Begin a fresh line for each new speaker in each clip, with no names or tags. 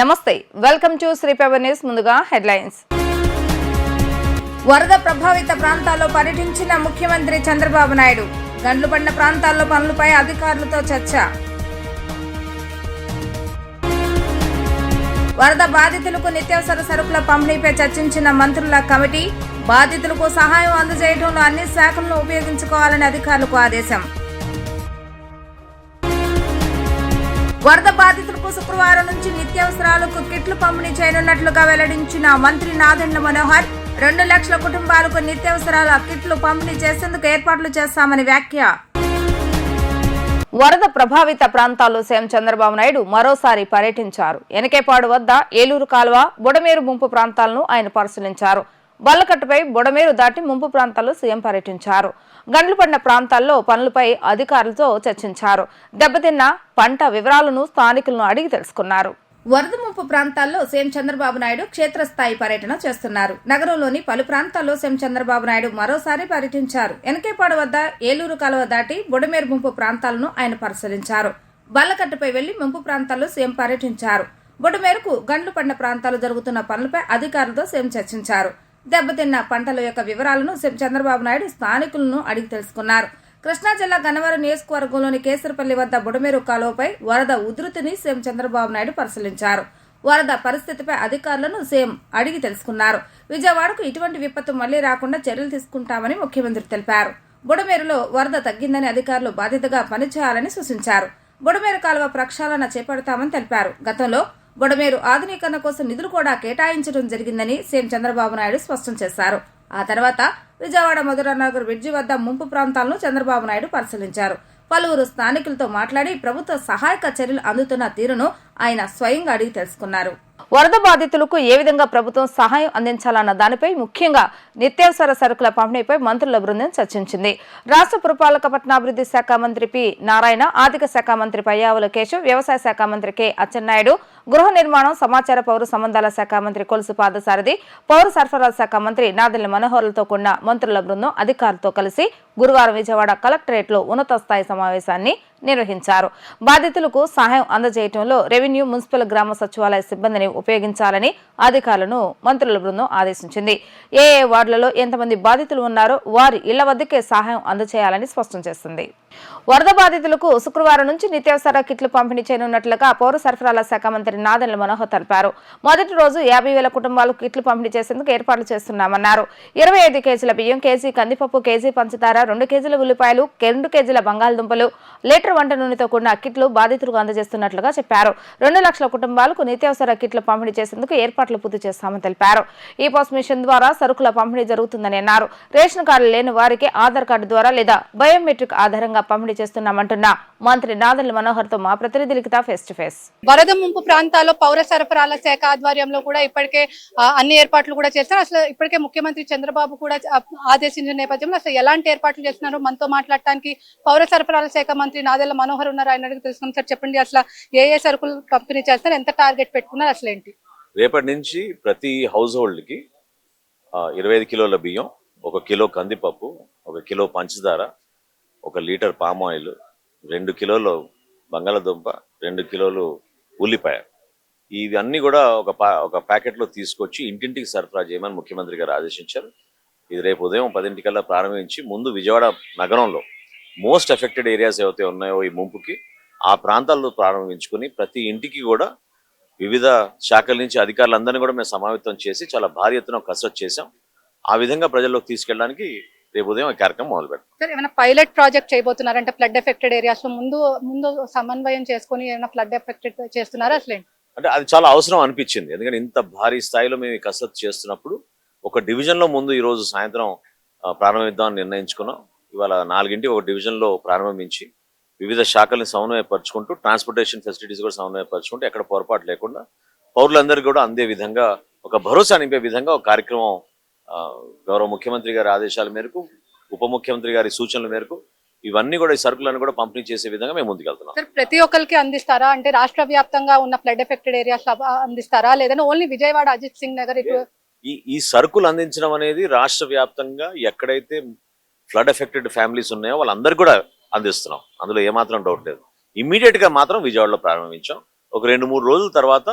నమస్తే welcome to Sri paper news ముందుగా headlines. వరద ప్రభావిత ప్రాంతాల్లో పర్యటించిన ముఖ్యమంత్రి చంద్రబాబు నాయుడు గండ్లు పడిన ప్రాంతాల్లో పనులపై అధికారులతో చర్చ. వరద బాధితులకు నిత్యావసర సరుకుల పంపిణీపై చర్చించిన మంత్రుల కమిటీ బాధితులకు సహాయం అందజేయడంలో అన్ని శాఖలను ఉపయోగించుకోవాలని అధికారులకు ఆదేశం. వరద బాధితులకు శుక్రవారం నుంచి నిత్యావసరాలకు కిట్లు పంపిణీ చేయనున్నట్లుగా వెల్లడించిన మంత్రి నాదెండ్ల మనోహర్ రెండు లక్షల కుటుంబాలకు నిత్యావసరాల కిట్లు పంపిణీ చేసేందుకు ఏర్పాట్లు చేస్తామని వ్యాఖ్య. వరద ప్రభావిత ప్రాంతాల్లో సీఎం చంద్రబాబు నాయుడు మరోసారి పర్యటించారు. ఎనకేపాడు వద్ద ఏలూరు కాలువ బుడమేరు ముంపు ప్రాంతాలను ఆయన పరిశీలించారు. బల్లకట్టుపై బుడమేరు దాటి ముంపు ప్రాంతాల్లో సీఎం పర్యటించారు. గండ్లు పడిన ప్రాంతాల్లో పనులపై అధికారులతో చర్చించారు. దెబ్బతిన్న పంట వివరాలను స్థానికులను అడిగి తెలుసుకున్నారు. వరద ముంపు ప్రాంతాల్లో సీఎం చంద్రబాబు నాయుడు క్షేత్రస్థాయి పర్యటన చేస్తున్నారు. నగరంలోని పలు ప్రాంతాల్లో సీఎం చంద్రబాబు నాయుడు మరోసారి పర్యటించారు. ఎనకేపాడు వద్ద ఏలూరు కాలువ దాటి బుడమేరు ముంపు ప్రాంతాలను ఆయన పరిశీలించారు. బల్లకట్టుపై వెళ్ళి ముంపు ప్రాంతాల్లో సీఎం పర్యటించారు. బుడమేరుకు గండ్లు పడిన ప్రాంతాలు జరుగుతున్న పనులపై అధికారులతో సీఎం చర్చించారు. దెబ్బతిన్న పంటల యొక్క వివరాలను చంద్రబాబు నాయుడు స్థానికులను అడిగి తెలుసుకున్నారు. కృష్ణా జిల్లా గన్నవరం నియోజకవర్గంలోని కేసరపల్లి వద్ద బుడమేరు కాలువపై వరద ఉధృతిని సీఎం చంద్రబాబు నాయుడు పరిశీలించారు. వరద పరిస్థితిపై అధికారులను సీఎం అడిగి తెలుసుకున్నారు. విజయవాడకు ఇటువంటి విపత్తు మళ్ళీ రాకుండా చర్యలు తీసుకుంటామని ముఖ్యమంత్రి తెలిపారు. బుడమేరులో వరద తగ్గిందని అధికారులు బాధ్యతగా పనిచేయాలని సూచించారు. బుడమేరు కాలువ ప్రక్షాళన చేపడతామని తెలిపారు. గతంలో గొడమేరు ఆధునీకరణ కోసం నిధులు కూడా కేటాయించడం జరిగిందని సీఎం చంద్రబాబు నాయుడు స్పష్టం చేశారు. ఆ తర్వాత విజయవాడ మధురానగర్ బ్రిడ్జి వద్ద ముంపు ప్రాంతాలను చంద్రబాబు నాయుడు పరిశీలించారు. పలువురు స్థానికులతో మాట్లాడి ప్రభుత్వ సహాయక చర్యలు అందుతున్న తీరును ఆయన స్వయంగా అడిగి తెలుసుకున్నారు. వరద బాధితులకు ఏ విధంగా ప్రభుత్వం సహాయం అందించాలన్న దానిపై ముఖ్యంగా నిత్యావసర సరుకుల పంపిణీపై మంత్రుల బృందం చర్చించింది. రాష్ట్ర పురపాలక పట్టణాభివృద్ధి శాఖ మంత్రి పి. నారాయణ ఆర్థిక శాఖ మంత్రి పయ్యావుల కేశవ్ వ్యవసాయ శాఖ మంత్రి కె. అచ్చెన్నాయుడు గృహ నిర్మాణం సమాచార పౌర సంబంధాల శాఖ మంత్రి కొలుసు పాదసారథి పౌర సరఫరాల శాఖ మంత్రి నాదెళ్ళ మనోహర్లతో కూడిన మంత్రుల బృందం అధికారులతో కలిసి గురువారం విజయవాడ కలెక్టరేట్లో ఉన్నత స్థాయి సమావేశాన్ని నిర్వహించారు. బాధితులకు సహాయం అందజేయటంలో రెవెన్యూ మున్సిపల్ గ్రామ సచివాలయ సిబ్బందిని ఉపయోగించాలని అధికారులను మంత్రుల బృందం ఆదేశించింది. ఏ ఏ వార్డులలో ఎంతమంది బాధితులు ఉన్నారో వారి ఇళ్ళ వద్దకే సహాయం అందజేయాలని స్పష్టం చేసింది. వరద బాధితులకు శుక్రవారం నుంచి నిత్యావసర కిట్లు పంపిణీ చేయనున్నట్లుగా పౌర సరఫరాల శాఖ మంత్రి నాదెండ్ల మనోహర్ తెలిపారు. మొదటి రోజు యాభై వేల కుటుంబాలకు కిట్లు పంపిణీ చేసేందుకు ఏర్పాట్లు చేస్తున్నామన్నారు. ఇరవై ఐదు కేజీల బియ్యం కేజీ కందిపప్పు కేజీ పంచదార రెండు కేజీల ఉల్లిపాయలు రెండు కేజీల బంగాళదుంపలు లీటర్ వంట నూనెతో కూడిన కిట్లు బాధితులకు అందజేస్తున్నట్లుగా చెప్పారు. రెండు లక్షల కుటుంబాలకు నిత్యావసర కిట్లు పంపిణీ చేసేందుకు ఏర్పాట్లు పూర్తి చేస్తామని తెలిపారు. ఈ పోస్ట్ మిషన్ ద్వారా సరుకుల పంపిణీ జరుగుతుందని అన్నారు. రేషన్ కార్డు లేని వారికి ఆధార్ కార్డు ద్వారా లేదా బయోమెట్రిక్ ఆధారంగా పంపిణీ చేస్తున్నామంటున్న మంత్రి నాదల్ మనోహర్తో మా ప్రతినిధి లిఖిత ఫేస్ టు ఫేస్.
వరద ముంపు ప్రాంతాల్లో పౌర సరఫరాల శాఖ ఆధ్వర్యంలో కూడా ఇప్పటికే ఆ, అన్ని ఏర్పాట్లు కూడా చేస్తారు. అసలు ఇప్పటికే ముఖ్యమంత్రి చంద్రబాబు కూడా ఆదేశించిన నేపథ్యంలో అసలు ఎలాంటి ఏర్పాట్లు చేస్తున్నారు మనతో మాట్లాడటానికి పౌర సరఫరాల శాఖ మంత్రి నాదెళ్ళ మనోహర్ ఉన్నారు ఆయన అడిగి తెలుసుకుని సార్ చెప్పండి అసలు ఏ ఏ సరుకులు పంపిణీ చేస్తారు ఎంత టార్గెట్ పెట్టుకున్నారు అసలు ఏంటి?
రేపటి నుంచి ప్రతి హౌస్ హోల్డ్కి ఇరవై ఐదు కిలోల బియ్యం ఒక కిలో కందిపప్పు ఒక కిలో పంచదార ఒక లీటర్ పామ్ ఆయిల్ రెండు కిలోలు బంగాళదుంప రెండు కిలోలు ఉల్లిపాయ. ఇవన్నీ కూడా ఒక పా ఒక ప్యాకెట్లో తీసుకొచ్చి ఇంటింటికి సరఫరా చేయమని ముఖ్యమంత్రి గారు ఆదేశించారు. ఇది రేపు ఉదయం పదింటికల్లా ప్రారంభించి ముందు విజయవాడ నగరంలో మోస్ట్ ఎఫెక్టెడ్ ఏరియాస్ ఏవైతే ఉన్నాయో ఈ ముంపుకి ఆ ప్రాంతాల్లో ప్రారంభించుకుని ప్రతి ఇంటికి కూడా వివిధ శాఖల నుంచి అధికారులందరినీ కూడా మేము సమావేతం చేసి చాలా భారీ ఎత్తున కసరత్తు చేశాం. ఆ విధంగా ప్రజల్లోకి తీసుకెళ్ళడానికి రేపు ఉదయం కార్యక్రమం మొదలు పెడతాం.
సార్ ఏమైనా పైలట్ ప్రాజెక్ట్ చేయబోతున్నారంటే ఫ్లడ్ ఎఫెక్టెడ్ ఏరియాస్లో ముందు ముందు సమన్వయం చేసుకుని ఏమైనా ఫ్లడ్ ఎఫెక్టెడ్ చేస్తున్నారా అసలు
అంటే అది చాలా అవసరం అనిపించింది. ఎందుకంటే ఇంత భారీ స్థాయిలో మేము ఈ కసరత్తు చేస్తున్నప్పుడు ఒక డివిజన్లో ముందు ఈ రోజు సాయంత్రం ప్రారంభిద్దామని నిర్ణయించుకున్నాం. ఇవాళ నాలుగింటి ఒక డివిజన్లో ప్రారంభించి వివిధ శాఖల్ని సమన్వయపరుచుకుంటూ ట్రాన్స్పోర్టేషన్ ఫెసిలిటీస్ కూడా సమన్వయపరుచుకుంటూ ఎక్కడ పొరపాటు లేకుండా పౌరులందరికీ కూడా అందే విధంగా ఒక భరోసా నింపే విధంగా ఒక కార్యక్రమం గౌరవ ముఖ్యమంత్రి గారి ఆదేశాల మేరకు ఉప ముఖ్యమంత్రి గారి సూచనల మేరకు ఇవన్నీ కూడా ఈ సరుకులను కూడా పంపిణీ చేసే విధంగా మేము ముందుకెళ్తున్నాం.
సార్ ప్రతి ఒక్కరికి అందిస్తారా? అంటే రాష్ట్ర వ్యాప్తంగా ఉన్న ఫ్లడ్ ఎఫెక్టెడ్ ఏరియాస్ అందిస్తారా? లేదంటే ఓన్లీ విజయవాడ అజిత్ సింగ్ నగర్
ఈ ఈ సరుకులు అందించడం అనేది రాష్ట్ర వ్యాప్తంగా ఎక్కడైతే ఫ్లడ్ ఎఫెక్టెడ్ ఫ్యామిలీస్ ఉన్నాయో వాళ్ళందరికీ కూడా అందిస్తున్నాం. అందులో ఏమాత్రం డౌట్ లేదు. ఇమ్మీడియట్గా మాత్రం విజయవాడలో ప్రారంభించాం. ఒక రెండు మూడు రోజుల తర్వాత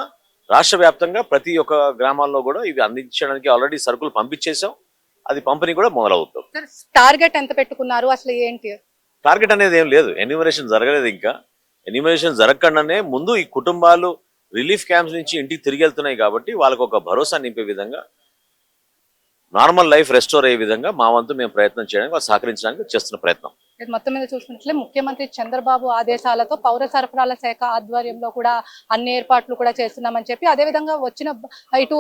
రాష్ట్ర వ్యాప్తంగా ప్రతి ఒక్క గ్రామాల్లో కూడా ఇవి అందించడానికి ఆల్రెడీ సరుకులు పంపించేసాం అది పంపిణీ కూడా మొదలవుతాం
సార్ టార్గెట్ ఎంత పెట్టుకున్నారు? అసలు ఏంటి?
టార్గెట్ అనేది ఏం లేదు. ఎన్యూమరేషన్ జరగలేదు ఇంకా. ఎన్యూమరేషన్ జరగకుండానే ముందు ఈ కుటుంబాలు రిలీఫ్ క్యాంప్స్ నుంచి ఇంటికి తిరిగి వెళ్తున్నాయి కాబట్టి వాళ్ళకు ఒక భరోసా నింపే విధంగా నార్మల్ లైఫ్ రెస్టోర్ అయ్యే విధంగా మా వంతు మేము ప్రయత్నం చేయడానికి వాళ్ళు సహకరించడానికి చేస్తున్న ప్రయత్నం.
ఇది మొత్తం మీద చూసుకున్నట్లే ముఖ్యమంత్రి చంద్రబాబు ఆదేశాలతో పౌర సరఫరాల శాఖ ఆధ్వర్యంలో కూడా అన్ని ఏర్పాట్లు కూడా చేస్తున్నామని చెప్పి అదేవిధంగా వచ్చిన ఇటు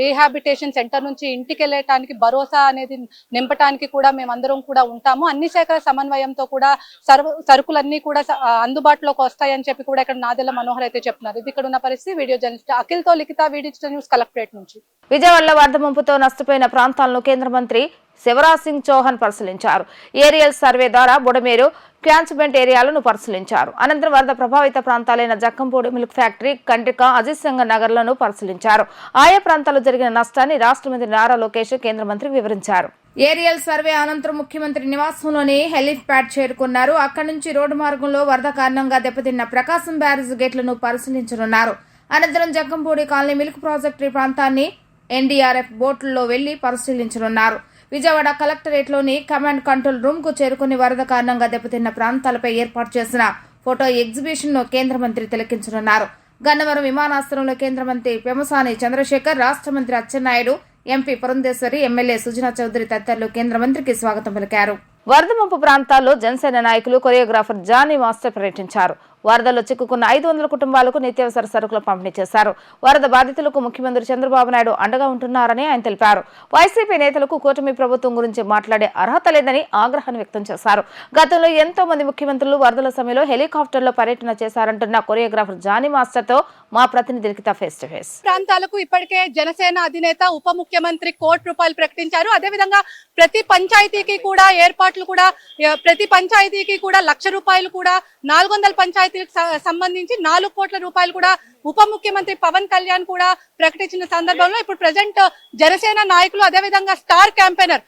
రీహాబిటేషన్ సెంటర్ నుంచి ఇంటికి వెళ్ళటానికి భరోసా అనేది నింపటానికి కూడా మేమందరం కూడా ఉంటాము. అన్ని శాఖల సమన్వయంతో కూడా సర్వ సరుకులన్నీ కూడా అందుబాటులోకి వస్తాయని చెప్పి కూడా ఇక్కడ నాదెల మనోహర్ అయితే చెప్తున్నారు ఇది ఇక్కడ ఉన్న పరిస్థితి. వీడియో జర్నలిస్ట్ అఖిల్తో లిఖిత వీడియో న్యూస్ కలెక్టరేట్ నుంచి.
విజయవాడలో వరద ముంపుతో నష్టపోయిన ప్రాంతాలను కేంద్ర మంత్రి శివరాజ్ సింగ్ చౌహాన్ పరిశీలించారు. ఏరియల్ సర్వే ద్వారా బుడమేరు క్యాన్స్మెంట్ ఏరియాలను పరిశీలించారు. అనంతరం వరద ప్రభావిత ప్రాంతాలైన జక్కంపూడి మిల్క్ ఫ్యాక్టరీ కండ్రిక అజిత్ నగర్లను పరిశీలించారు. ఆయా ప్రాంతాల్లో జరిగిన నష్టాన్ని రాష్ట్ర మంత్రి నారా లోకేష్ కేంద్ర మంత్రి వివరించారు. ఏరియల్ సర్వే అనంతరం ముఖ్యమంత్రి నివాసంలోని హెలిప్యాడ్ చేరుకున్నారు. అక్కడి నుంచి రోడ్డు మార్గంలో వరద కారణంగా దెబ్బతిన్న ప్రకాశం బ్యారేజ్ గేట్లను పరిశీలించనున్నారు. అనంతరం జగ్గంపూడి కాలనీ మిల్క్ ప్రాజెక్టు ప్రాంతాన్ని ఎన్డీఆర్ఎఫ్ బోట్లలో వెళ్ళి పరిశీలించనున్నారు. విజయవాడ కలెక్టరేట్లోని కమాండ్ కంట్రోల్ రూమ్కు చేరుకుని వరద కారణంగా దెబ్బతిన్న ప్రాంతాలపై ఏర్పాటు చేసిన ఫోటో ఎగ్జిబిషన్ను కేంద్ర మంత్రి తిలకించనున్నారు. గన్నవరం విమానాశ్రయంలో కేంద్ర మంత్రి పెమసాని చంద్రశేఖర్ రాష్ట్ర మంత్రి అచ్చెన్నాయుడు ఎంపీ పురంధేశ్వరి ఎమ్మెల్యే సుజనా చౌదరి తదితరులు కేంద్ర మంత్రికి స్వాగతం పలికారు. వరద ముంపు ప్రాంతాల్లో జనసేన నాయకులు కొరియోగ్రాఫర్ జానీ మాస్టర్ పర్యటించారు. వరదల్లో చిక్కుకున్న ఐదు వందల కుటుంబాలకు నిత్యావసర సరుకులు పంపిణీ చేశారు. వరద బాధితులకు ముఖ్యమంత్రి చంద్రబాబు నాయుడు అండగా ఉంటున్నారని ఆయన తెలిపారు. వైసీపీ నేతలకు కూటమి ప్రభుత్వం గురించి మాట్లాడే అర్హత లేదని ఆగ్రహాన్ని వ్యక్తం చేశారు. గతంలో ఎంతో మంది ముఖ్యమంత్రులు వరదల సమయంలో హెలికాప్టర్లో పర్యటన చేశారంటున్న కొరియోగ్రాఫర్ జానీ మాస్టర్తో మా ప్రతినిధి లిఖిత ఫేస్ టు ఫేస్.
ప్రాంతాలకు ఇప్పటికే జనసేన అధినేత ఉప ముఖ్యమంత్రి కోటి రూపాయలు ప్రకటించారు. అదేవిధంగా ప్రతి పంచాయతీకి కూడా ఏర్పాట్లు కూడా ప్రతి పంచాయతీకి కూడా లక్ష రూపాయలు కూడా నాలుగు వందల పంచాయతీలకు సంబంధించి నాలుగు కోట్ల రూపాయలు కూడా ఉప ముఖ్యమంత్రి పవన్ కళ్యాణ్ కూడా ప్రకటించిన సందర్భంలో ఇప్పుడు ప్రజెంట్ జనసేన నాయకులు అదేవిధంగా స్టార్ క్యాంపెయినర్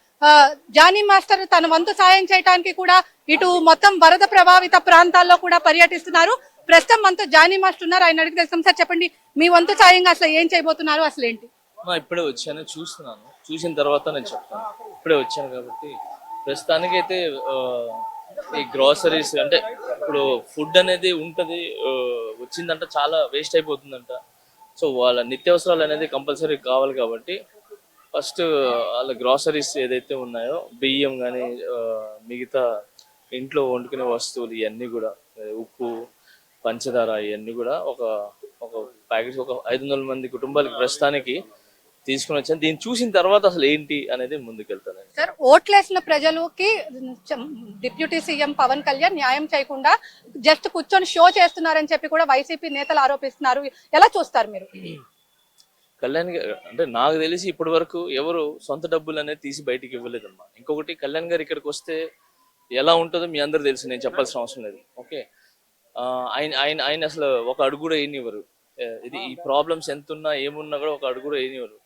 జానీ మాస్టర్ తన వంతు సాయం చేయడానికి కూడా ఇటు మొత్తం వరద ప్రభావిత ప్రాంతాల్లో కూడా పర్యటిస్తున్నారు. ప్రస్తుతం మనతో జానీ మాస్టర్ ఉన్నారు. ఆయన అడిగి తెలుసు సార్ చెప్పండి మీ వంతు సాయంగా అసలు ఏం చేయబోతున్నారు? అసలు ఏంటి?
ఇప్పుడే వచ్చాను చూస్తున్నాను. చూసిన తర్వాత నేను చెప్తాను. ఇప్పుడే వచ్చాను కాబట్టి ప్రస్తుతానికైతే ఈ గ్రాసరీస్ అంటే ఇప్పుడు ఫుడ్ అనేది ఉంటుంది వచ్చిందంట చాలా వేస్ట్ అయిపోతుందంట. సో వాళ్ళ నిత్యావసరాలు అనేది కంపల్సరీ కావాలి కాబట్టి ఫస్ట్ వాళ్ళ గ్రాసరీస్ ఏదైతే ఉన్నాయో బియ్యం కానీ మిగతా ఇంట్లో వండుకునే వస్తువులు ఇవన్నీ కూడా ఉప్పు పంచదార ఇవన్నీ కూడా ఒక ఒక ప్యాకెట్స్ ఒక ఐదు వందల మంది కుటుంబాలకి ప్రస్తుతానికి తీసుకుని వచ్చాను. దీన్ని చూసిన తర్వాత అసలు ఏంటి అనేది ముందుకెళ్తాను.
సార్ ఓట్లేసిన ప్రజలకి డిప్యూటీ సీఎం పవన్ కళ్యాణ్ న్యాయం చేయకుండా జస్ట్ కూర్చొని షో చేస్తున్నారని చెప్పి కూడా వైసీపీ నేతలు ఆరోపిస్తున్నారు. ఎలా చూస్తారు మీరు?
కళ్యాణ్ గారు అంటే నాకు తెలిసి ఇప్పటి వరకు ఎవరు సొంత డబ్బులు అనేది తీసి బయటికి ఇవ్వలేదమ్మా. ఇంకొకటి కళ్యాణ్ గారు ఇక్కడికి వస్తే ఎలా ఉంటుందో మీ అందరు తెలుసు నేను చెప్పాల్సిన అవసరం లేదు. ఓకే? ఆయన ఆయన ఆయన అసలు ఒక అడుగు కూడా వేయనివ్వరు. ఇది ఈ ప్రాబ్లమ్స్ ఎంత ఉన్నా ఏమున్నా కూడా ఒక అడుగు కూడా వేయనివ్వరు.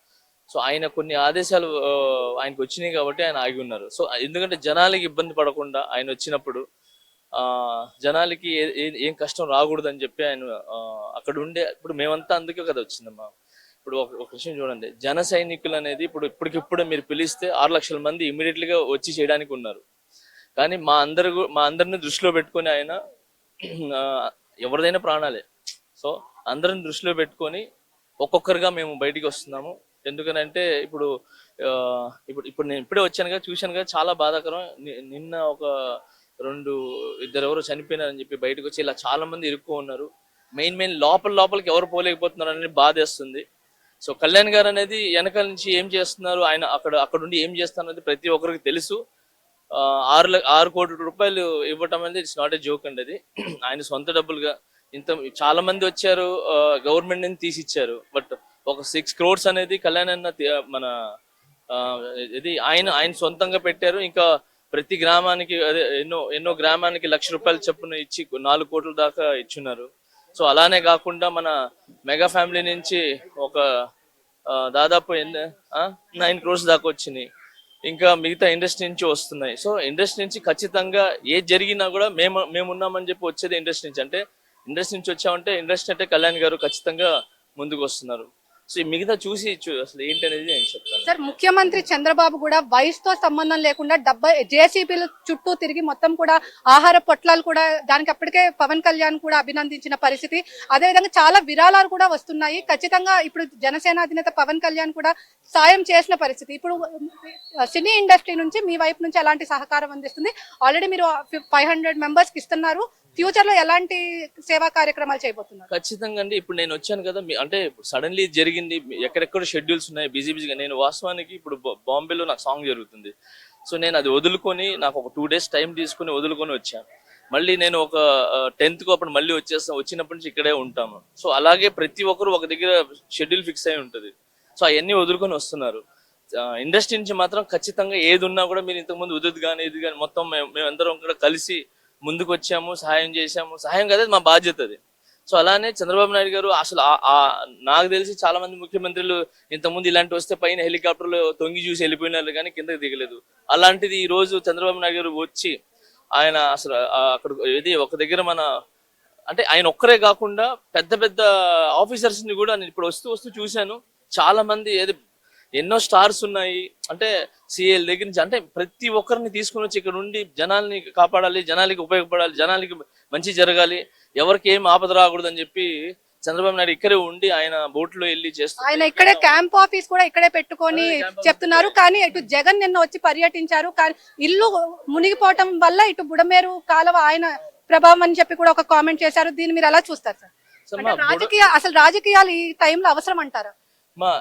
సో ఆయన కొన్ని ఆదేశాలు ఆయనకు వచ్చినాయి కాబట్టి ఆయన ఆగి ఉన్నారు. సో ఎందుకంటే జనాలకి ఇబ్బంది పడకుండా ఆయన వచ్చినప్పుడు జనాలకి ఏం కష్టం రాకూడదని చెప్పి ఆయన అక్కడ ఉండే ఇప్పుడు మేమంతా అందుకే కదా వచ్చిందమ్మా. ఇప్పుడు ఒక విషయం చూడండి. జన సైనికులు అనేది ఇప్పుడు ఇప్పటికిప్పుడు మీరు పిలిస్తే ఆరు లక్షల మంది ఇమీడియట్లీగా వచ్చి చేయడానికి ఉన్నారు. కానీ మా అందరు మా అందరిని దృష్టిలో పెట్టుకొని ఆయన ఎవరిదైనా ప్రాణాలే. సో అందరిని దృష్టిలో పెట్టుకొని ఒక్కొక్కరుగా మేము బయటికి వస్తున్నాము. ఎందుకనంటే ఇప్పుడు ఇప్పుడు ఇప్పుడు నేను ఇప్పుడే వచ్చానుగా చూశానుగా చాలా బాధాకరం. ని- నిన్న ఒక రెండు ఇద్దరు ఎవరో చనిపోయినారని చెప్పి బయటకు వచ్చి ఇలా చాలా మంది ఇరుక్కు ఉన్నారు. మెయిన్ మెయిన్ లోపల లోపలికి ఎవరు పోలేకపోతున్నారు అనేది బాధేస్తుంది. సో కళ్యాణ్ గారు అనేది వెనకాల నుంచి ఏం చేస్తున్నారు? ఆయన అక్కడ అక్కడ ఉండి ఏం చేస్తున్నారు ప్రతి ఒక్కరికి తెలుసు. ఆరు ఆరు కోట్ల రూపాయలు ఇవ్వటం అనేది ఇట్స్ నాట్ ఏ జోక్ అండి అది. ఆయన సొంత డబ్బులుగా ఇంత చాలా మంది వచ్చారు గవర్నమెంట్ నుంచి తీసి ఇచ్చారు బట్ ఒక సిక్స్ క్రోర్స్ అనేది కళ్యాణ్ అన్న మన ఆ, ఇది ఆయన ఆయన సొంతంగా పెట్టారు. ఇంకా ప్రతి గ్రామానికి అదే ఎన్నో ఎన్నో గ్రామానికి లక్ష రూపాయలు చొప్పున ఇచ్చి నాలుగు కోట్ల దాకా ఇచ్చున్నారు. సో అలానే కాకుండా మన మెగా ఫ్యామిలీ నుంచి ఒక దాదాపు ఎన్ని నైన్ క్రోర్స్ దాకా వచ్చినాయి. ఇంకా మిగతా ఇండస్ట్రీ నుంచి వస్తున్నాయి. సో ఇండస్ట్రీ నుంచి ఖచ్చితంగా ఏది జరిగినా కూడా మేము మేము ఉన్నామని చెప్పి వచ్చేది ఇండస్ట్రీ నుంచి. అంటే ఇండస్ట్రీ నుంచి వచ్చామంటే ఇండస్ట్రీ అంటే కళ్యాణ్ గారు ఖచ్చితంగా ముందుకు వస్తున్నారు. సో ఈ మిగతా చూసి అసలు ఏంటనేది నేను చెప్తాను.
సార్ ముఖ్యమంత్రి చంద్రబాబు కూడా వయసుతో సంబంధం లేకుండా డెబ్బై జేసీబీలు చుట్టూ తిరిగి మొత్తం కూడా ఆహార పొట్లాలు కూడా దానికి అప్పటికే పవన్ కళ్యాణ్ కూడా అభినందించిన పరిస్థితి. అదేవిధంగా చాలా విరాళాలు కూడా వస్తున్నాయి. ఖచ్చితంగా ఇప్పుడు జనసేన అధినేత పవన్ కళ్యాణ్ కూడా సాయం చేసిన పరిస్థితి. ఇప్పుడు సినీ ఇండస్ట్రీ నుంచి మీ వైపు నుంచి ఎలాంటి సహకారం అందిస్తుంది? ఆల్రెడీ మీరు ఫైవ్ హండ్రెడ్ మెంబర్స్ ఇస్తున్నారు. ఫ్యూచర్లో ఎలాంటి సేవా కార్యక్రమాలు చేయబోతున్నారు?
ఖచ్చితంగా అండి. ఇప్పుడు నేను వచ్చాను కదా అంటే సడన్లీ జరిగింది ఎక్కడెక్కడ షెడ్యూల్స్ ఉన్నాయి బిజీ బిజీగా నేను వాస్తవానికి ఇప్పుడు బాంబేలో నాకు సాంగ్ జరుగుతుంది. సో నేను అది వదులుకొని నాకు ఒక టూ డేస్ టైం తీసుకుని వదులుకొని వచ్చాను. మళ్ళీ నేను ఒక టెన్త్కు అప్పుడు మళ్ళీ వచ్చేస్తాను వచ్చినప్పటి నుంచి ఇక్కడే ఉంటాము. సో అలాగే ప్రతి ఒక్కరు ఒక దగ్గర షెడ్యూల్ ఫిక్స్ అయి ఉంటుంది. సో అవన్నీ వదులుకొని వస్తున్నారు. ఇండస్ట్రీ నుంచి మాత్రం ఖచ్చితంగా ఏది ఉన్నా కూడా మీరు ఇంతకుముందు ఉదుది కానీ ఇది కానీ మొత్తం మేము మేమందరం కూడా కలిసి ముందుకు వచ్చాము సహాయం చేశాము. సహాయం కదా మా బాధ్యత అది. సో అలానే చంద్రబాబు నాయుడు గారు అసలు నాకు తెలిసి చాలా మంది ముఖ్యమంత్రులు ఇంతకుముందు ఇలాంటి వస్తే పైన హెలికాప్టర్లో తొంగి చూసి వెళ్ళిపోయినారు కానీ కిందకి దిగలేదు. అలాంటిది ఈ రోజు చంద్రబాబు నాయుడు గారు వచ్చి ఆయన అసలు అక్కడ ఇది ఒక దగ్గర మన అంటే ఆయన ఒక్కరే కాకుండా పెద్ద పెద్ద ఆఫీసర్స్ని కూడా నేను ఇప్పుడు వస్తూ వస్తూ చూశాను. చాలా మంది ఏది ఎన్నో స్టార్స్ ఉన్నాయి. అంటే సిఎల్ దగ్గర నుంచి అంటే ప్రతి ఒక్కరిని తీసుకుని వచ్చి ఇక్కడ ఉండి జనాల్ని కాపాడాలి జనాలకి ఉపయోగపడాలి జనాలకి మంచి జరగాలి. ఎవరికి ఏం ఆపద రాకూడదు అని చెప్పి చంద్రబాబు నాయుడు ఇక్కడే ఉండి ఆయన బోట్లో వెళ్ళి చేస్తూ
ఆయన ఇక్కడే క్యాంప్ ఆఫీస్ కూడా ఇక్కడే పెట్టుకొని చెప్తున్నారు. కానీ ఇటు జగన్ నిన్న వచ్చి పర్యటించారు. కానీ ఇల్లు మునిగిపోవటం వల్ల ఇటు బుడమేరు కాలువ ఆయన ప్రభావం అని చెప్పి కూడా ఒక కామెంట్ చేశారు. దీన్ని మీరు ఎలా చూస్తారు సార్? రాజకీయ అసలు రాజకీయాలు ఈ టైంలో అవసరం అంటారా?
మా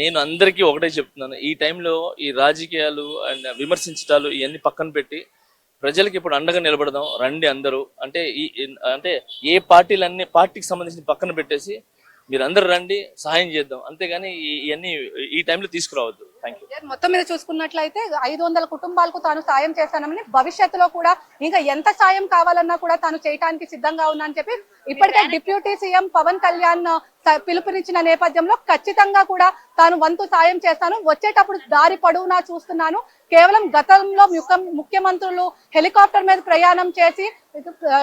నేను అందరికీ ఒకటే చెప్తున్నాను. ఈ టైంలో ఈ రాజకీయాలు అండ్ విమర్శించటాలు ఇవన్నీ పక్కన పెట్టి ప్రజలకి ఇప్పుడు అండగా నిలబడదాం. రండి అందరూ. అంటే ఈ అంటే ఏ పార్టీలన్నీ పార్టీకి సంబంధించిన పక్కన పెట్టేసి మీరు అందరు రండి సహాయం చేద్దాం. అంతేగాని ఇవన్నీ ఈ టైంలో తీసుకురావద్దు.
మొత్తం మీద చూసుకున్నట్లయితే ఐదు వందల కుటుంబాలకు తాను సాయం చేస్తానని భవిష్యత్తులో కూడా ఇంకా ఎంత సాయం కావాలన్నా కూడా తాను చేయడానికి సిద్ధంగా ఉన్నా అని చెప్పి ఇప్పటికే డిప్యూటీ సీఎం పవన్ కళ్యాణ్ పిలుపునిచ్చిన నేపథ్యంలో ఖచ్చితంగా కూడా తాను వంతు సాయం చేస్తాను. వచ్చేటప్పుడు దారి పొడవునా చూస్తున్నాను. కేవలం గతంలో ముఖ్య- ముఖ్యమంత్రులు హెలికాప్టర్ మీద ప్రయాణం చేసి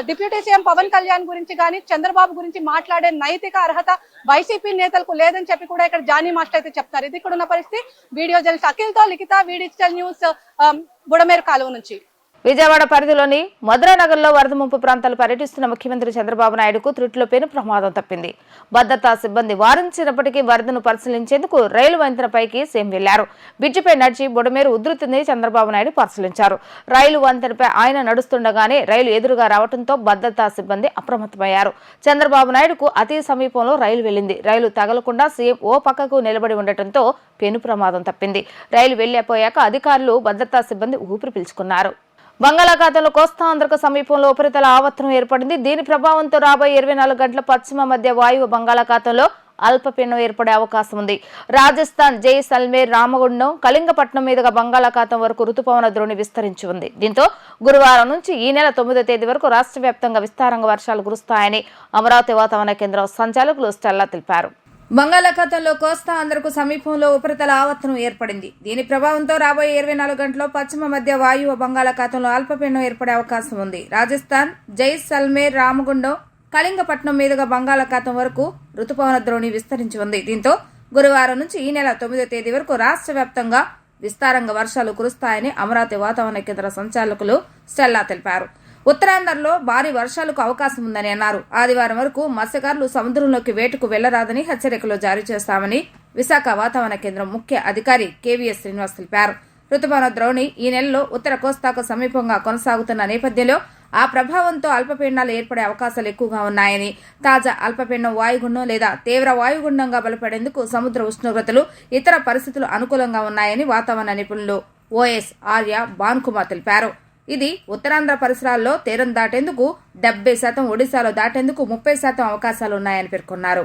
డిప్యూటీ సీఎం పవన్ కళ్యాణ్ గురించి కానీ చంద్రబాబు గురించి మాట్లాడే నైతిక అర్హత వైసీపీ నేతలకు లేదని చెప్పి కూడా ఇక్కడ జానీ మాస్టర్ అయితే చెప్తారు ఇది ఇక్కడ ఉన్న పరిస్థితి. వీడియో జర్నలిస్ట్ అఖిల్తో లిఖిత వి డిజిటల్ న్యూస్ ఆ, బుడమేరు కాలువ నుంచి.
విజయవాడ పరిధిలోని మధురానగర్లో వరద ముంపు ప్రాంతాలు పర్యటిస్తున్న ముఖ్యమంత్రి చంద్రబాబు నాయుడుకు త్రుటిలో పెను ప్రమాదం తప్పింది. భద్రతా సిబ్బంది వారించినప్పటికీ వరదను పరిశీలించేందుకు రైలు వంతెనపైకి సీఎం వెళ్ళారు బ్రిడ్జిపై నడిచి బుడమేరు ఉధృతిని చంద్రబాబు నాయుడు పరిశీలించారు. రైలు వంతెనపై ఆయన నడుస్తుండగానే రైలు ఎదురుగా రావడంతో భద్రతా సిబ్బంది అప్రమత్తమయ్యారు. చంద్రబాబు నాయుడుకు అతి సమీపంలో రైలు వెళ్ళింది రైలు తగలకుండా సీఎం ఓ పక్కకు నిలబడి ఉండటంతో పెను ప్రమాదం తప్పింది. రైలు వెళ్ళిపోయాక అధికారులు భద్రతా సిబ్బంది ఊపిరి పీల్చుకున్నారు. బంగాళాఖాతంలో కోస్తాంధ్రకు సమీపంలో ఉపరితల ఆవర్తనం ఏర్పడింది. దీని ప్రభావంతో రాబోయే ఇరవై నాలుగు గంటల పశ్చిమ మధ్య వాయువు బంగాళాఖాతంలో అల్పపీడనం ఏర్పడే అవకాశం ఉంది. రాజస్థాన్ జైసల్మేర్ రామగుండం కళింగపట్నం మీదుగా బంగాళాఖాతం వరకు రుతుపవన ద్రోణి విస్తరించి ఉంది. దీంతో గురువారం నుంచి ఈ నెల తొమ్మిదో తేదీ వరకు రాష్ట్ర వ్యాప్తంగా విస్తారంగా వర్షాలు కురుస్తాయని అమరావతి వాతావరణ కేంద్రం సంచాలకులు స్టెల్లా తెలిపారు. బంగాళాఖాతంలో కోస్తా ఆంధ్రకు సమీపంలో ఉపరితల ఆవర్తనం ఏర్పడింది. దీని ప్రభావంతో రాబోయే ఇరవై నాలుగు గంటల్లో పశ్చిమ మధ్య వాయువ బంగాళాఖాతంలో అల్పపీడనం ఏర్పడే అవకాశం ఉంది. రాజస్థాన్ జైసల్మేర్ రామగుండం కళింగపట్నం మీదుగా బంగాళాఖాతం వరకు రుతుపవన ద్రోణి విస్తరించి ఉంది. దీంతో గురువారం నుంచి ఈ నెల తొమ్మిదో తేదీ వరకు రాష్ట్ర వ్యాప్తంగా విస్తారంగా వర్షాలు కురుస్తాయని అమరావతి వాతావరణ కేంద్ర సంచాలకులు స్టెల్లా తెలిపారు. ఉత్తరాంధ్రలో భారీ వర్షాలకు అవకాశం ఉందని అన్నారు. ఆదివారం వరకు మత్స్యకారులు సముద్రంలోకి వేటకు వెళ్ళరాదని హెచ్చరికలు జారీ చేస్తామని విశాఖ వాతావరణ కేంద్రం ముఖ్య అధికారి కేవీఎస్ శ్రీనివాస్ తెలిపారు. రుతుపవన ద్రోణి ఈ నెలలో ఉత్తర కోస్తాకు సమీపంగా కొనసాగుతున్న నేపథ్యంలో ఆ ప్రభావంతో అల్పపీండాలు ఏర్పడే అవకాశాలు ఎక్కువగా ఉన్నాయని తాజా అల్పపీండం వాయుగుండం లేదా తీవ్ర వాయుగుండంగా బలపడేందుకు సముద్ర ఉష్ణోగ్రతలు ఇతర పరిస్థితులు అనుకూలంగా ఉన్నాయని వాతావరణ నిపుణులు ఓఎస్ ఆర్య బాన్కుమార్ తెలిపారు. ఇది ఉత్తరాంధ్ర పరిసరాల్లో తీరం దాటేందుకు డెబ్బై శాతం ఒడిశాలో దాటేందుకు ముప్పై శాతం అవకాశాలు ఉన్నాయని పేర్కొన్నారు.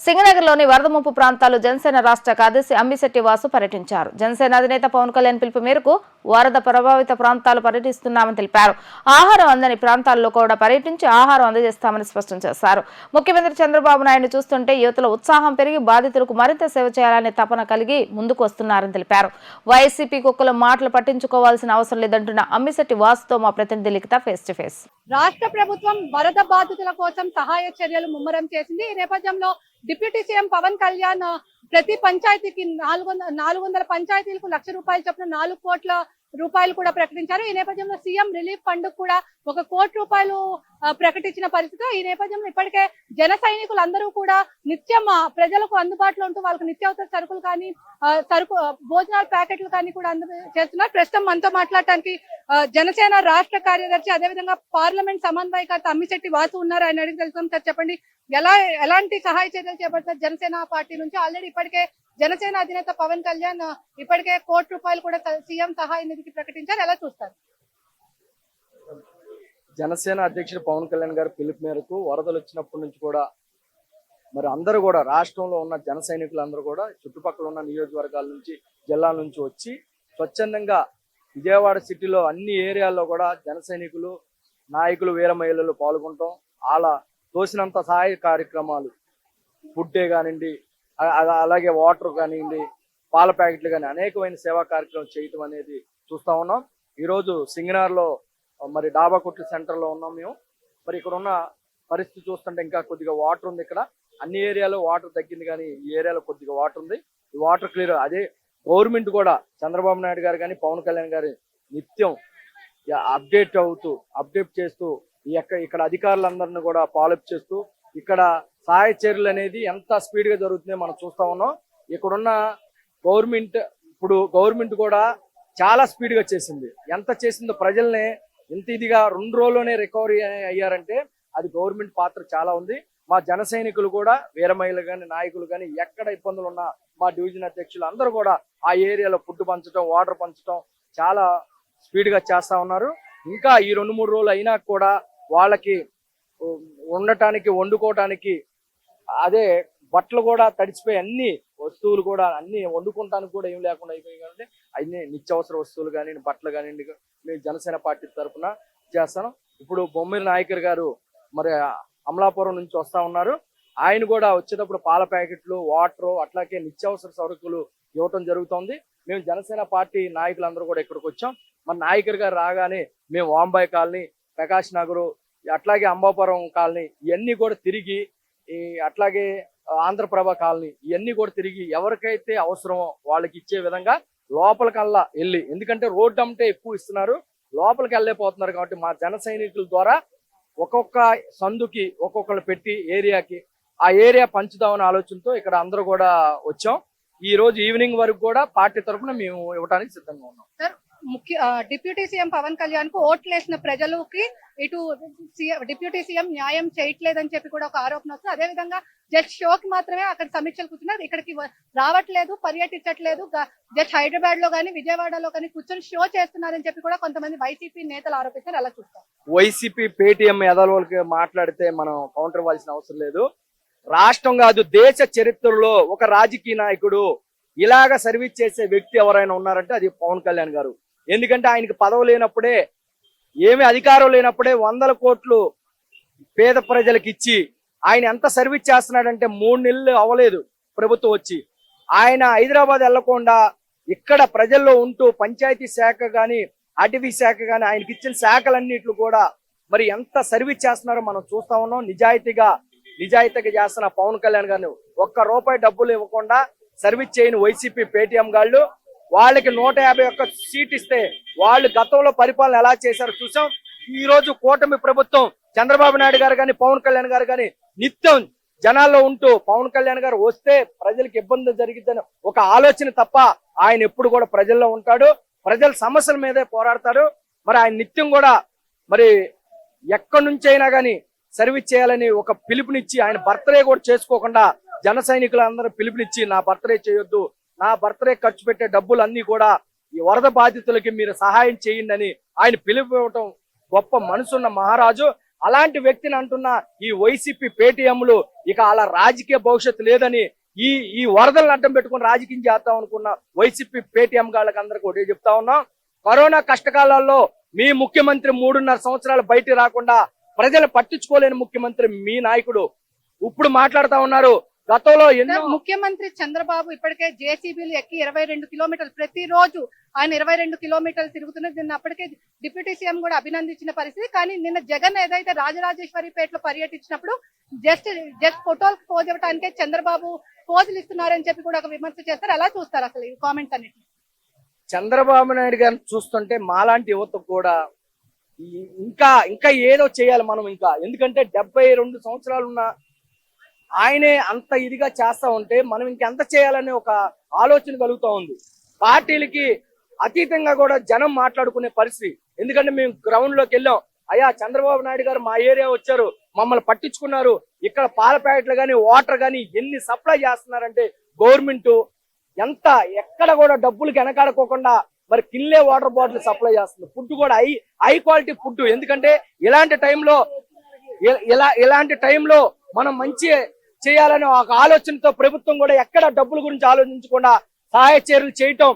సింగనగర్లోని వరద ముంపు ప్రాంతాలు జనసేన రాష్ట్ర కార్యదర్శి అంబిశెట్టి వాసు పర్యటించారు. జనసేన అధినేత పవన్ కళ్యాణ్ పిలుపు మేరకు వరద ప్రభావిత ప్రాంతాలు పర్యటిస్తున్నామని తెలిపారు. ఆహారం అందని ప్రాంతాల్లో కూడా పర్యటించి ఆహారం అందజేస్తామని స్పష్టం చేశారు. ముఖ్యమంత్రి చంద్రబాబు నాయుడు చూస్తుంటే యువతలో ఉత్సాహం పెరిగి బాధితులకు మరింత సేవ చేయాలనే తపన కలిగి ముందుకు వస్తున్నారని తెలిపారు. వైసీపీ కుక్కల మాటలు పట్టించుకోవాల్సిన అవసరం లేదంటున్న అమ్మిశెట్టి వాసుతో మా ప్రతినిధి లిఖిత ఫేస్ టు ఫేస్.
రాష్ట్ర ప్రభుత్వం వరద బాధితుల కోసం సహాయ చర్యలు ముమ్మరం చేసింది. ఈ నేపథ్యంలో డిప్యూటీ సీఎం పవన్ కళ్యాణ్ ప్రతి పంచాయతీకి నాలుగు వందల నాలుగు వందల పంచాయతీలకు లక్ష రూపాయలు చొప్పున నాలుగు కోట్ల రూపాయలు కూడా ప్రకటించారు. ఈ నేపథ్యంలో సీఎం రిలీఫ్ ఫండ్ కూడా ఒక కోటి రూపాయలు ప్రకటించిన పరిస్థితి ఈ నేపథ్యంలో ఇప్పటికే జన సైనికులందరూ కూడా నిత్యం ప్రజలకు అందుబాటులో ఉంటూ వాళ్ళకి నిత్యావసర సరుకులు కానీ సరుకు భోజనాల ప్యాకెట్లు కానీ కూడా అందు చేస్తున్నారు. ప్రస్తుతం మనతో మాట్లాడటానికి జనసేన రాష్ట్ర కార్యదర్శి అదేవిధంగా పార్లమెంట్ సమన్వయకర్త అమ్మిశెట్టి వాసు ఉన్నారు. ఆయన అడిగి తెలుసుకుందాం సార్ చెప్పండి. ఎలా ఎలాంటి సహాయ చర్యలు చేపడతారు జనసేన పార్టీ నుంచి? ఆల్రెడీ ఇప్పటికే జనసేన అధినేత పవన్ కళ్యాణ్ ఇప్పటికే కోటి రూపాయలు కూడా సీఎం సహాయ నిధికి ప్రకటించారు. ఎలా చూస్తారు?
జనసేన అధ్యక్షుడు పవన్ కళ్యాణ్ గారి పిలుపు మేరకు వరదలు వచ్చినప్పటి నుంచి కూడా మరి అందరూ కూడా రాష్ట్రంలో ఉన్న జన సైనికులందరూ కూడా చుట్టుపక్కల ఉన్న నియోజకవర్గాల నుంచి జిల్లాల నుంచి వచ్చి స్వచ్ఛందంగా విజయవాడ సిటీలో అన్ని ఏరియాల్లో కూడా జన సైనికులు నాయకులు వీర మహిళలు పాల్గొనటం వాళ్ళ తోసినంత సహాయ కార్యక్రమాలు ఫుడ్డే కానివ్వండి అలాగే వాటర్ కానివ్వండి పాల ప్యాకెట్లు కానీ అనేకమైన సేవా కార్యక్రమం చేయటం అనేది చూస్తా ఉన్నాం. ఈరోజు సింగనార్లో మరి డాబా కొట్టు సెంటర్లో ఉన్నాం మేము. మరి ఇక్కడ ఉన్న పరిస్థితి చూస్తుంటే ఇంకా కొద్దిగా వాటర్ ఉంది ఇక్కడ. అన్ని ఏరియాలో వాటర్ తగ్గింది కానీ ఈ ఏరియాలో కొద్దిగా వాటర్ ఉంది. ఈ వాటర్ క్లియర్ అదే గవర్నమెంట్ కూడా చంద్రబాబు నాయుడు గారు కానీ పవన్ కళ్యాణ్ గారు నిత్యం అప్డేట్ అవుతూ అప్డేట్ చేస్తూ ఈ ఇక్కడ అధికారులందరిని కూడా ఫాలోఅప్ చేస్తూ ఇక్కడ సహాయ చర్యలు అనేది ఎంత స్పీడ్గా జరుగుతుందో మనం చూస్తా ఉన్నాం. ఇక్కడున్న గవర్నమెంట్ ఇప్పుడు గవర్నమెంట్ కూడా చాలా స్పీడ్గా చేసింది. ఎంత చేసిందో ప్రజల్ని ఇంత ఇదిగా రెండు రోజుల్లోనే రికవరీ అయ్యారంటే అది గవర్నమెంట్ పాత్ర చాలా ఉంది. మా జన సైనికులు కూడా వీరమహిళలు కానీ నాయకులు కానీ ఎక్కడ ఇబ్బందులు ఉన్నా మా డివిజన్ అధ్యక్షులు అందరూ కూడా ఆ ఏరియాలో ఫుడ్ పంచడం వాటర్ పంచడం చాలా స్పీడ్గా చేస్తూ ఉన్నారు. ఇంకా ఈ రెండు మూడు రోజులు అయినా కూడా వాళ్ళకి ఉండటానికి వండుకోవటానికి అదే బట్టలు కూడా తడిచిపోయి అన్ని వస్తువులు కూడా అన్ని వండుకుంటానికి కూడా ఏం లేకుండా అయిపోయింది కాబట్టి అన్ని నిత్యావసర వస్తువులు కానీ బట్టలు కానివ్వండి మేము జనసేన పార్టీ తరఫున చేస్తాను. ఇప్పుడు బొమ్మిరి నాయకర్ గారు మరి అమలాపురం నుంచి వస్తా ఉన్నారు. ఆయన కూడా వచ్చేటప్పుడు పాల ప్యాకెట్లు వాటర్ అట్లాగే నిత్యావసర సరుకులు ఇవ్వటం జరుగుతోంది. మేము జనసేన పార్టీ నాయకులందరూ కూడా ఇక్కడికి వచ్చాం. మన నాయకర్ గారు రాగానే మేము వాంబాయి కాలనీ ప్రకాష్ నగరు అట్లాగే అంబాపురం కాలనీ ఇవన్నీ కూడా తిరిగి ఈ అట్లాగే ఆంధ్రప్రభ కాలనీ ఇవన్నీ కూడా తిరిగి ఎవరికైతే అవసరమో వాళ్ళకి ఇచ్చే విధంగా లోపలికల్లా వెళ్ళి ఎందుకంటే రోడ్డు అమ్మితే ఎక్కువ ఇస్తున్నారు లోపలికి వెళ్ళలేకపోతున్నారు కాబట్టి మా జన సైనికుల ద్వారా ఒక్కొక్క సందుకి ఒక్కొక్కరు పెట్టి ఏరియాకి ఆ ఏరియా పంచుదామనే ఆలోచనతో ఇక్కడ అందరూ కూడా వచ్చాం. ఈ రోజు ఈవినింగ్ వరకు కూడా పార్టీ తరఫున మేము ఇవ్వడానికి సిద్ధంగా ఉన్నాం.
సార్ ముఖ్య డిప్యూటీ సీఎం పవన్ కళ్యాణ్కు ఓట్లేసిన ప్రజలకి ఇటు డిప్యూటీ సీఎం న్యాయం చేయట్లేదని చెప్పి కూడా ఒక ఆరోపణ వస్తుంది. అదే విధంగా జస్ట్ షోకి మాత్రమే అక్కడ సమీక్షలు కూర్చున్నారు. ఇక్కడికి రావట్లేదు పర్యటించట్లేదు. జడ్జ్ హైదరాబాద్లో కానీ విజయవాడలో కానీ కూర్చొని షో చేస్తున్నారని చెప్పి కూడా కొంతమంది వైసీపీ నేతలు ఆరోపిస్తారు అలా చూస్తారు.
వైసీపీ పేటిఎం ఎదలవలకి మాట్లాడితే మనం కౌంటర్ ఇవ్వాల్సిన అవసరం లేదు. రాష్ట్రం కాదు దేశ చరిత్రలో ఒక రాజకీయ నాయకుడు ఇలాగ సర్వీస్ చేసే వ్యక్తి ఎవరైనా ఉన్నారంటే అది పవన్ కళ్యాణ్ గారు. ఎందుకంటే ఆయనకి పదవి లేనప్పుడే ఏమి అధికారం లేనప్పుడే వందల కోట్లు పేద ప్రజలకు ఇచ్చి ఆయన ఎంత సర్వీస్ చేస్తున్నాడంటే మూడు నెలలు అవ్వలేదు ప్రభుత్వం వచ్చి. ఆయన హైదరాబాద్ వెళ్ళకుండా ఇక్కడ ప్రజల్లో ఉంటూ పంచాయతీ శాఖ కానీ అటవీ శాఖ కానీ ఆయనకి ఇచ్చిన శాఖలన్నిట్లు కూడా మరి ఎంత సర్వీస్ చేస్తున్నారో మనం చూస్తా ఉన్నాం. నిజాయితీగా నిజాయితీగా చేస్తున్న పవన్ కళ్యాణ్ గారిని ఒక్క రూపాయి డబ్బులు ఇవ్వకుండా సర్వీస్ చేయని వైసీపీ పేటీఎం గాళ్ళు వాళ్ళకి నూట యాభై ఒక్క సీట్ ఇస్తే వాళ్ళు గతంలో పరిపాలన ఎలా చేశారో చూసాం. ఈ రోజు కూటమి ప్రభుత్వం చంద్రబాబు నాయుడు గారు కానీ పవన్ కళ్యాణ్ గారు కానీ నిత్యం జనాల్లో ఉంటూ పవన్ కళ్యాణ్ గారు వస్తే ప్రజలకు ఇబ్బంది జరిగిద్దని ఒక ఆలోచన తప్ప ఆయన ఎప్పుడు కూడా ప్రజల్లో ఉంటాడు. ప్రజల సమస్యల మీదే పోరాడతాడు. మరి ఆయన నిత్యం కూడా మరి ఎక్కడి నుంచి అయినా కానీ సర్వీస్ చేయాలని ఒక పిలుపునిచ్చి ఆయన బర్త్డే కూడా చేసుకోకుండా జన సైనికులందరూ పిలుపునిచ్చి నా బర్త్డే చేయొద్దు నా బర్త్డే ఖర్చు పెట్టే డబ్బులు అన్ని కూడా ఈ వరద బాధితులకి మీరు సహాయం చేయండి అని ఆయన పిలిపివ్వటం గొప్ప మనసున్న మహారాజు. అలాంటి వ్యక్తిని అంటున్న ఈ వైసీపీ పేటీఎంలు ఇక అలా రాజకీయ భవిష్యత్తు లేదని ఈ ఈ వరదలను అడ్డం పెట్టుకుని రాజకీయం చేద్దాం అనుకున్న వైసీపీ పేటీఎం గాళ్ళకి అందరికీ ఒకటి చెప్తా ఉన్నాం. కరోనా కష్టకాలాల్లో మీ ముఖ్యమంత్రి మూడున్నర సంవత్సరాలు బయట రాకుండా ప్రజలు పట్టించుకోలేని ముఖ్యమంత్రి మీ నాయకుడు. ఇప్పుడు మాట్లాడుతా ఉన్నారు గతంలో ఎన్నో
ముఖ్యమంత్రి చంద్రబాబు ఇప్పటికే జేసీబీలు ఎక్కి ఇరవై రెండు కిలోమీటర్లు ప్రతిరోజు ఆయన ఇరవై రెండు కిలోమీటర్లు తిరుగుతున్నది నిన్న అప్పటికే డిప్యూటీ సీఎం కూడా అభినందించిన పరిస్థితి. కానీ నిన్న జగన్ ఏదైతే రాజరాజేశ్వరిపేటలో పర్యటించినప్పుడు జస్ట్ జస్ట్ ఫోటోలకు పోజ్ ఇవ్వడానికే చంద్రబాబు పోజులు ఇస్తున్నారని చెప్పి కూడా ఒక విమర్శ చేస్తారు. ఎలా చూస్తారు అసలు ఈ కామెంట్స్ అన్నిటి.
చంద్రబాబు నాయుడు గారిని చూస్తుంటే మాలాంటి యువత కూడా ఇంకా ఇంకా ఏదో చేయాలి మనం ఇంకా. ఎందుకంటే డెబ్బై రెండు సంవత్సరాలు ఉన్న ఆయనే అంత ఇదిగా చేస్తా ఉంటే మనం ఇంకెంత చేయాలనే ఒక ఆలోచన కలుగుతా ఉంది. పార్టీలకి అతీతంగా కూడా జనం మాట్లాడుకునే పరిస్థితి. ఎందుకంటే మేము గ్రౌండ్లోకి వెళ్ళాం. అయ్యా చంద్రబాబు నాయుడు గారు మా ఏరియా వచ్చారు. మమ్మల్ని పట్టించుకున్నారు. ఇక్కడ పాల ప్యాకెట్లు కానీ వాటర్ కానీ ఎన్ని సప్లై చేస్తున్నారంటే గవర్నమెంట్ ఎంత ఎక్కడ కూడా డబ్బులు వెనకాడుకోకుండా మరి కిన్లే వాటర్ బాటిల్ సప్లై చేస్తుంది. ఫుడ్ కూడా హై హై క్వాలిటీ ఫుడ్ ఎందుకంటే ఇలాంటి టైంలో ఇలా ఇలాంటి టైంలో మనం మంచి చేయాలనే ఒక ఆలోచనతో ప్రభుత్వం కూడా ఎక్కడ డబ్బుల గురించి ఆలోచించకుండా సహాయ చర్యలు చేయటం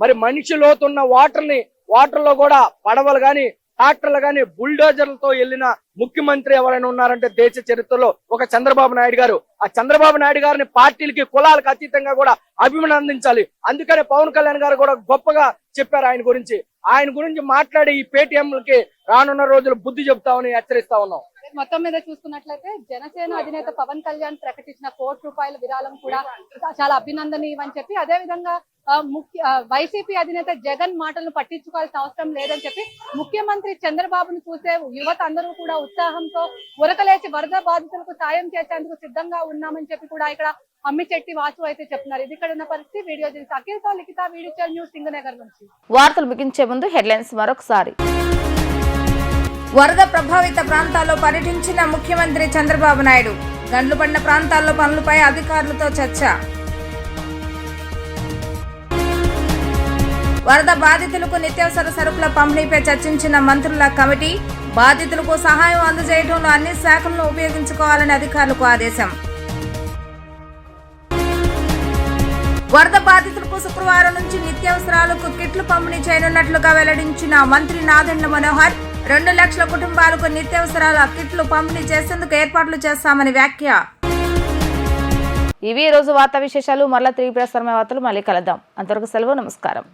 మరి మనిషి లోతున్న వాటర్ని వాటర్లో కూడా పడవలు గాని ట్రాక్టర్లు గాని బుల్డోజర్లతో వెళ్ళిన ముఖ్యమంత్రి ఎవరైనా ఉన్నారంటే దేశ చరిత్రలో ఒక చంద్రబాబు నాయుడు గారు. ఆ చంద్రబాబు నాయుడు గారిని పార్టీలకి కులాలకు అతీతంగా కూడా అభినందించాలి. అందుకనే పవన్ కళ్యాణ్ గారు కూడా గొప్పగా చెప్పారు ఆయన గురించి. ఆయన గురించి మాట్లాడి ఈ పేటీఎంలకి రానున్న రోజులు బుద్ధి చెప్తామని హెచ్చరిస్తా ఉన్నాం.
మొత్తం మీద చూసుకున్నట్లయితే జనసేన అధినేత పవన్ కళ్యాణ్ ప్రకటించిన కోటి రూపాయల విరాళం కూడా చాలా అభినందనీయం అని చెప్పి అదే విధంగా ముఖ్య వైసీపీ అధినేత జగన్ మాటలను పట్టించుకోవాల్సిన అవసరం లేదని చెప్పి ముఖ్యమంత్రి చంద్రబాబును చూసే యువత అందరూ కూడా ఉత్సాహంతో ఉరకలేసి వరద బాధితులకు సాయం చేసేందుకు సిద్ధంగా ఉన్నామని చెప్పి కూడా ఇక్కడ అమ్మిచెట్టి వాసు అయితే చెప్తున్నారు. ఇది ఇక్కడ ఉన్న పరిస్థితి. వీడియో చూసి అఖిల్తో లిఖిత వీడియో న్యూస్ సింగనగర్ నుంచి.
వార్తలు ముగించే ముందు హెడ్లైన్స్ మరొకసారి. వరద ప్రభావిత ప్రాంతాల్లో పర్యటించిన ముఖ్యమంత్రి చంద్రబాబు నాయుడు. గండ్లు పడిన ప్రాంతాల్లో పనులపై అధికారులతో చర్చ. వరద బాధితులకు నిత్యావసర సరుకుల పంపిణీపై చర్చించిన మంత్రుల కమిటీ బాధితులకు సహాయం అందజేయడంలో అన్ని శాఖలను ఉపయోగించుకోవాలని అధికారులకు ఆదేశం. వరద బాధితులకు శుక్రవారం నుంచి నిత్యావసరాలకు కిట్లు పంపిణీ చేయనున్నట్లుగా వెల్లడించిన మంత్రి నాదెండ్ల మనోహర్ రెండు లక్షల కుటుంబాలకు నిత్యావసరాల కిట్లు పంపిణీ చేసేందుకు ఏర్పాట్లు చేస్తామని వ్యాఖ్య. ఇవి రోజు వార్తా విశేషాలు. మరలా తిరిగి ప్రసారమే వార్తలు మళ్ళీ కలుద్దాం. అంతవరకు సెలవు నమస్కారం.